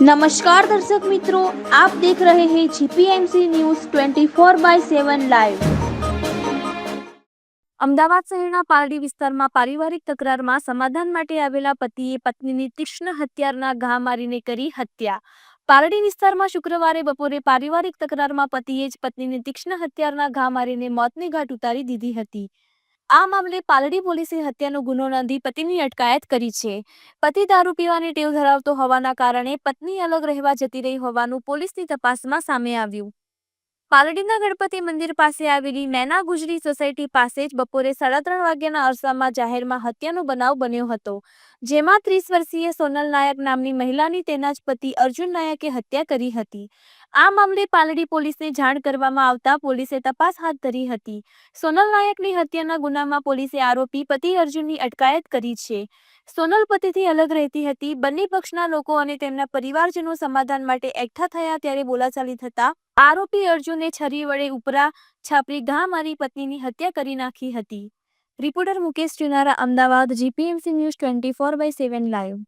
નમસ્કાર દર્શક મિત્રો આપ દેખ રહે હે GPMC news 24 by 7 live Ahmedabad શહેરના પારડી વિસ્તારમાં પારિવારિક તકરારમાં સમાધાન માટે આવેલા પતિએ પત્નીની તીક્ષ્ણ હત્યારના ઘા મારીને કરી હત્યા. પારડી વિસ્તારમાં શુક્રવારે બપોરે પારિવારિક તકરારમાં પતિએ જ પત્નીની તીક્ષ્ણ હત્યારના ઘા મારીને મોતની ઘાટ ઉતારી દીધી હતી. આ મામલે પાલડી પોલીસે હત્યાનો ગુનો નોંધી પતિની અટકાયત કરી છે. પતિ દારૂ પીવાની ટેવ ધરાવતો હોવાના કારણે પત્ની અલગ રહેવા જતી રહી હોવાનું પોલીસની તપાસમાં સામે આવ્યું. પાલડીના ગણપતિ મંદિર પાસે આવેલી મેના ગુજરી સોસાયટી પાસે જ બપોરે સાડા ત્રણ વાગ્યાના અરસામાં જાહેરમાં હત્યાનો બનાવ બન્યો હતો, જેમાં ત્રીસ વર્ષીય સોનલ નાયક નામની મહિલાની તેના જ પતિ અર્જુન નાયકે હત્યા કરી હતી. આ મામલે પાલડી પોલીસને જાણ કરવામાં આવતા પોલીસે તપાસ હાથ ધરી હતી. સોનલ નાયકની હત્યાના ગુનામાં પોલીસે આરોપી પતિ અર્જુનની અટકાયત કરી છે. સોનલ પતિથી અલગ રહેતી હતી, બંને પક્ષના લોકો અને તેમના પરિવારજનો સમાધાન માટે એકઠા થયા ત્યારે બોલાચાલી થતા આરોપી અર્જુને છરી વડે ઉપરા છાપરી ઘા મારી પત્નીની હત્યા કરી નાખી હતી. Reporter Mukesh Chunara, Ahmedabad, GPMC news twenty four by seven live.